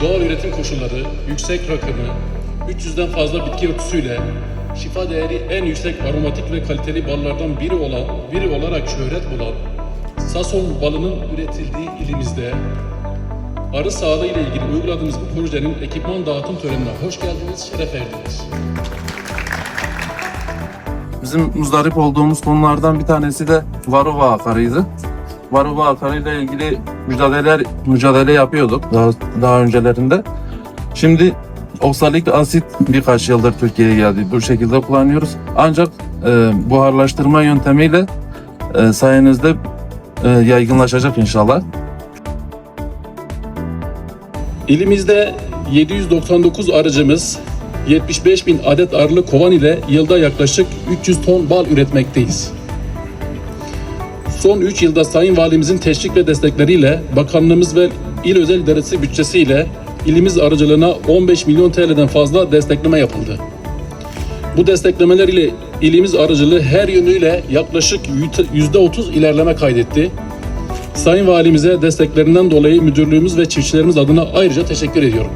doğal üretim koşulları, yüksek rakımı, 300'den fazla bitki örtüsüyle şifa değeri en yüksek aromatik ve kaliteli ballardan biri olan, biri olarak şöhret bulan Sason balının üretildiği ilimizde arı sağlığı ile ilgili uyguladığımız bu projenin ekipman dağıtım törenine hoş geldiniz, şeref verdiniz. Bizim muzdarip olduğumuz konulardan bir tanesi de Varova akarıydı. Varova akarıyla ilgili mücadeleler mücadele yapıyorduk daha, daha öncelerinde. Şimdi oksalik asit birkaç yıldır Türkiye'ye geldi. Bu şekilde kullanıyoruz. Ancak e, buharlaştırma yöntemiyle e, sayenizde e, yaygınlaşacak inşallah. İlimizde 799 arıcımız 75 bin adet arılı kovan ile yılda yaklaşık 300 ton bal üretmekteyiz. Son 3 yılda Sayın Valimizin teşvik ve destekleriyle bakanlığımız ve il özel idaresi bütçesiyle ilimiz arıcılığına 15 milyon TL'den fazla destekleme yapıldı. Bu desteklemeler ile ilimiz arıcılığı her yönüyle yaklaşık %30 ilerleme kaydetti. Sayın Valimize desteklerinden dolayı müdürlüğümüz ve çiftçilerimiz adına ayrıca teşekkür ediyorum.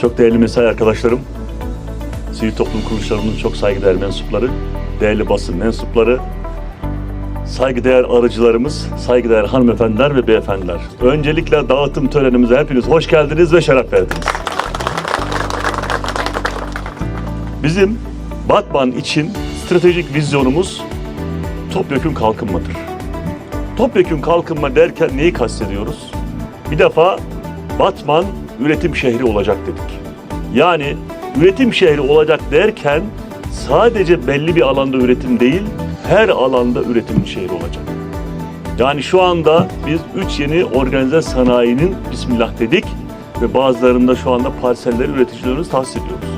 Çok değerli mesai arkadaşlarım, sivil toplum kuruluşlarımızın çok saygıdeğer mensupları, değerli basın mensupları, saygıdeğer arıcılarımız, saygıdeğer hanımefendiler ve beyefendiler. Öncelikle dağıtım törenimize hepiniz hoş geldiniz ve şeref verdiniz. Bizim Batman için stratejik vizyonumuz topyekun kalkınmadır. Topyekun kalkınma derken neyi kastediyoruz? Bir defa Batman üretim şehri olacak dedik. Yani üretim şehri olacak derken sadece belli bir alanda üretim değil, her alanda üretim şehri olacak. Yani şu anda biz üç yeni organize sanayinin bismillah dedik ve bazılarında şu anda parselleri üreticilerimiz tahsis ediyoruz.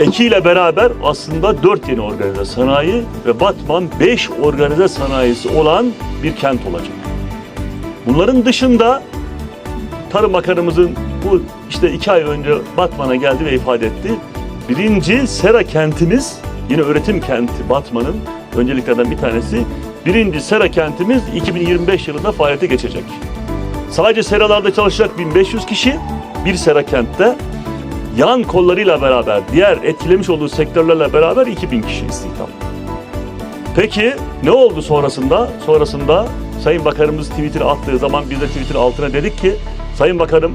Eki ile beraber aslında dört yeni organize sanayi ve Batman beş organize sanayisi olan bir kent olacak. Bunların dışında Tarım Bakanımızın bu işte iki ay önce Batman'a geldi ve ifade etti. Birinci Sera kentimiz, yine üretim kenti Batman'ın önceliklerden bir tanesi. Birinci Sera kentimiz 2025 yılında faaliyete geçecek. Sadece seralarda çalışacak 1500 kişi bir sera kentte yan kollarıyla beraber diğer etkilemiş olduğu sektörlerle beraber 2000 kişi istihdam. Peki ne oldu sonrasında? Sonrasında Sayın Bakanımız Twitter attığı zaman biz de Twitter altına dedik ki Sayın Bakanım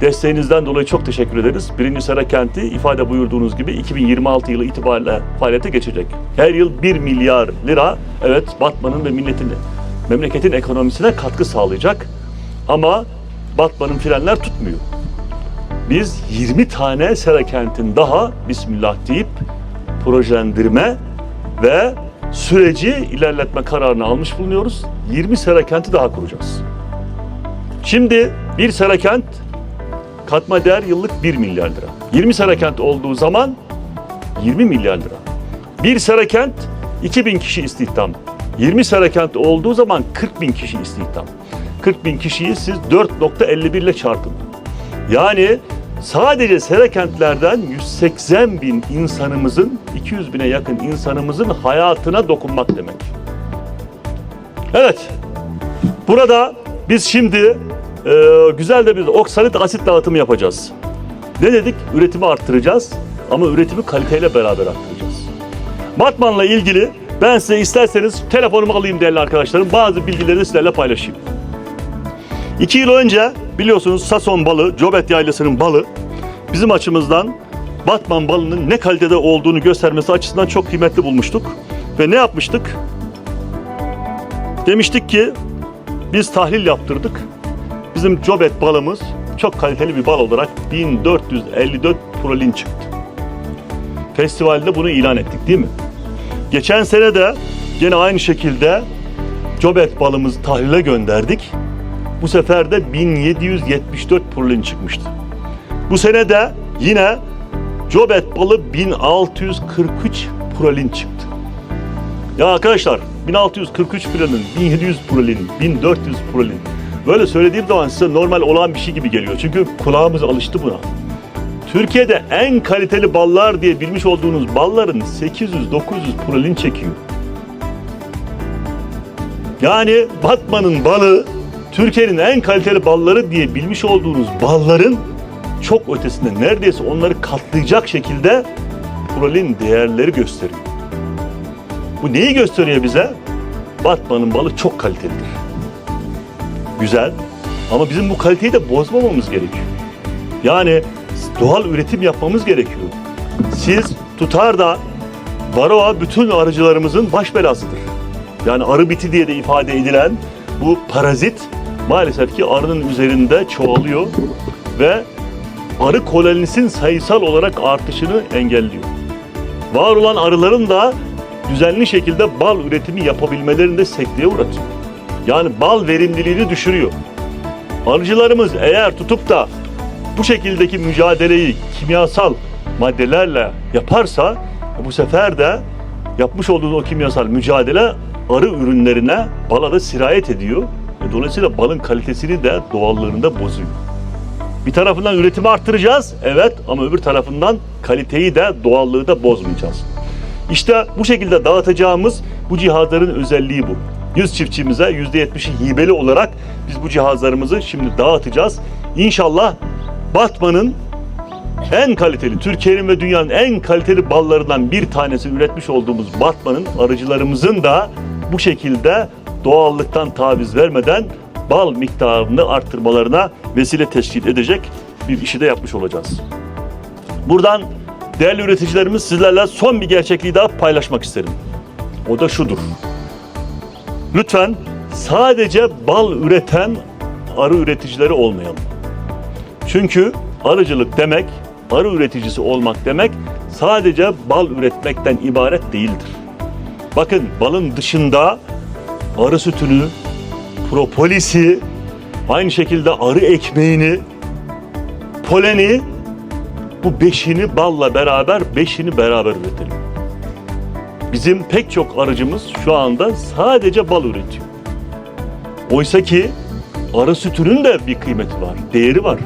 desteğinizden dolayı çok teşekkür ederiz. Birinci Sera Kenti ifade buyurduğunuz gibi 2026 yılı itibariyle faaliyete geçecek. Her yıl 1 milyar lira evet Batman'ın ve milletin memleketin ekonomisine katkı sağlayacak. Ama Batman'ın frenler tutmuyor. Biz 20 tane Sera Kent'in daha Bismillah deyip projelendirme ve süreci ilerletme kararını almış bulunuyoruz. 20 Sera Kent'i daha kuracağız. Şimdi bir Sera Kent katma değer yıllık 1 milyar lira. 20 Sera Kent olduğu zaman 20 milyar lira. Bir Sera Kent 2000 kişi istihdam. 20 Sera Kent olduğu zaman 40 bin kişi istihdam. 40 bin kişiyi siz 4.51 ile çarpın. Yani sadece Sera kentlerden 180 bin insanımızın, 200 bine yakın insanımızın hayatına dokunmak demek. Evet, burada biz şimdi e, güzel de bir oksalit asit dağıtımı yapacağız. Ne dedik? Üretimi arttıracağız ama üretimi kaliteyle beraber arttıracağız. Batman'la ilgili ben size isterseniz telefonumu alayım değerli arkadaşlarım. Bazı bilgileri sizlerle paylaşayım. İki yıl önce biliyorsunuz Sason balı, Cobet Yaylası'nın balı bizim açımızdan Batman balının ne kalitede olduğunu göstermesi açısından çok kıymetli bulmuştuk. Ve ne yapmıştık? Demiştik ki biz tahlil yaptırdık. Bizim Cobet balımız çok kaliteli bir bal olarak 1454 prolin çıktı. Festivalde bunu ilan ettik değil mi? Geçen sene de gene aynı şekilde Cobet balımızı tahlile gönderdik. Bu sefer de 1774 prolin çıkmıştı. Bu sene de yine Cobet balı 1643 prolin çıktı. Ya arkadaşlar 1643 prolin, 1700 prolin, 1400 prolin. Böyle söylediğim zaman size normal olan bir şey gibi geliyor. Çünkü kulağımız alıştı buna. Türkiye'de en kaliteli ballar diye bilmiş olduğunuz balların 800-900 prolin çekiyor. Yani Batman'ın balı Türkiye'nin en kaliteli balları diye bilmiş olduğunuz balların çok ötesinde neredeyse onları katlayacak şekilde prolin değerleri gösteriyor. Bu neyi gösteriyor bize? Batman'ın balı çok kalitelidir. Güzel. Ama bizim bu kaliteyi de bozmamamız gerekiyor. Yani doğal üretim yapmamız gerekiyor. Siz tutar da Varroa bütün arıcılarımızın baş belasıdır. Yani arı biti diye de ifade edilen bu parazit maalesef ki arının üzerinde çoğalıyor ve arı kolonisinin sayısal olarak artışını engelliyor. Var olan arıların da düzenli şekilde bal üretimi yapabilmelerini de sekteye uğratıyor. Yani bal verimliliğini düşürüyor. Arıcılarımız eğer tutup da bu şekildeki mücadeleyi kimyasal maddelerle yaparsa bu sefer de yapmış olduğunuz o kimyasal mücadele arı ürünlerine bala da sirayet ediyor. E, Dolayısıyla balın kalitesini de doğallığını da bozuyor. Bir tarafından üretimi arttıracağız, evet ama öbür tarafından kaliteyi de doğallığı da bozmayacağız. İşte bu şekilde dağıtacağımız bu cihazların özelliği bu. 100 çiftçimize %70'i hibeli olarak biz bu cihazlarımızı şimdi dağıtacağız. İnşallah Batman'ın en kaliteli, Türkiye'nin ve dünyanın en kaliteli ballarından bir tanesi üretmiş olduğumuz Batman'ın arıcılarımızın da bu şekilde doğallıktan taviz vermeden bal miktarını arttırmalarına vesile teşkil edecek bir işi de yapmış olacağız. Buradan değerli üreticilerimiz sizlerle son bir gerçekliği daha paylaşmak isterim. O da şudur. Lütfen sadece bal üreten arı üreticileri olmayalım. Çünkü arıcılık demek, arı üreticisi olmak demek sadece bal üretmekten ibaret değildir. Bakın balın dışında arı sütünü, propolisi, aynı şekilde arı ekmeğini, poleni bu beşini balla beraber beşini beraber üretelim. Bizim pek çok arıcımız şu anda sadece bal üretiyor. Oysa ki arı sütünün de bir kıymeti var, değeri var.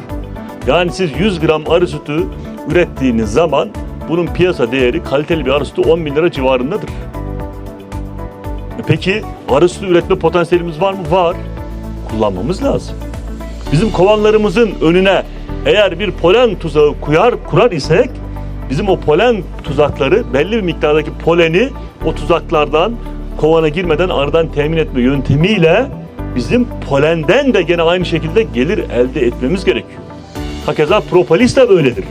Yani siz 100 gram arı sütü ürettiğiniz zaman bunun piyasa değeri kaliteli bir arı sütü 10 bin lira civarındadır. E Peki arı sütü üretme potansiyelimiz var mı? Var. Kullanmamız lazım. Bizim kovanlarımızın önüne eğer bir polen tuzağı kuyar, kurar isek bizim o polen tuzakları belli bir miktardaki poleni o tuzaklardan kovana girmeden arıdan temin etme yöntemiyle bizim polenden de gene aynı şekilde gelir elde etmemiz gerekiyor. Hakeza propolis de böyledir.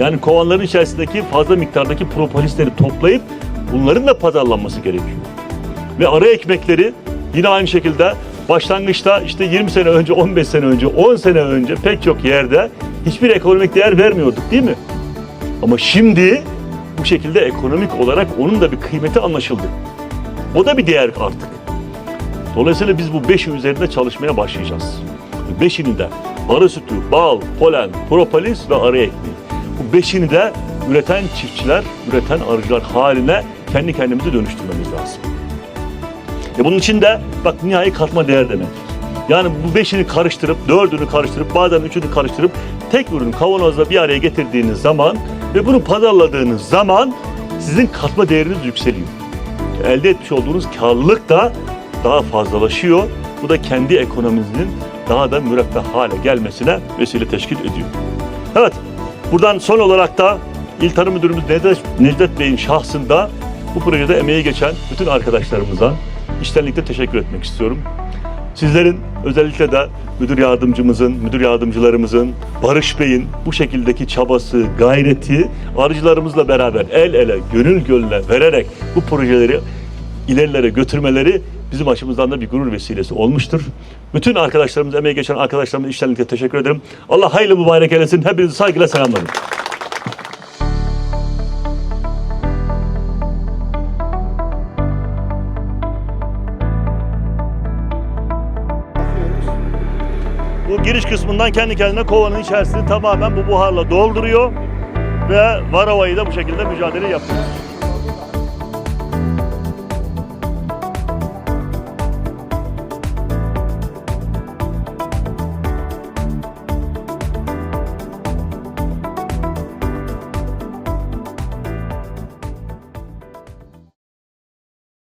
Yani kovanların içerisindeki fazla miktardaki propolisleri toplayıp bunların da pazarlanması gerekiyor. Ve arı ekmekleri yine aynı şekilde başlangıçta işte 20 sene önce, 15 sene önce, 10 sene önce pek çok yerde hiçbir ekonomik değer vermiyorduk değil mi? Ama şimdi bu şekilde ekonomik olarak onun da bir kıymeti anlaşıldı. O da bir değer artık. Dolayısıyla biz bu beşi üzerinde çalışmaya başlayacağız. Beşini de arı sütü, bal, polen, propolis ve arı ekmeği. Bu beşini de üreten çiftçiler, üreten arıcılar haline kendi kendimizi dönüştürmemiz lazım. E bunun için de bak nihai katma değer demek. Yani bu beşini karıştırıp, dördünü karıştırıp, bazen üçünü karıştırıp tek ürün kavanozla bir araya getirdiğiniz zaman ve bunu pazarladığınız zaman sizin katma değeriniz yükseliyor. Elde etmiş olduğunuz karlılık da daha fazlalaşıyor. Bu da kendi ekonominizin daha da müreffeh hale gelmesine vesile teşkil ediyor. Evet, buradan son olarak da İl Tarım Müdürümüz Necdet, Bey'in şahsında bu projede emeği geçen bütün arkadaşlarımıza içtenlikle teşekkür etmek istiyorum. Sizlerin özellikle de müdür yardımcımızın, müdür yardımcılarımızın, Barış Bey'in bu şekildeki çabası, gayreti arıcılarımızla beraber el ele, gönül gönüle vererek bu projeleri ilerilere götürmeleri bizim açımızdan da bir gurur vesilesi olmuştur. Bütün arkadaşlarımız, emeği geçen arkadaşlarımıza içtenlikle teşekkür ederim. Allah hayırlı mübarek eylesin. Hepinizi saygıyla selamlarım. Giriş kısmından kendi kendine kovanın içerisini tamamen bu buharla dolduruyor ve varavayı da bu şekilde mücadele yapıyoruz.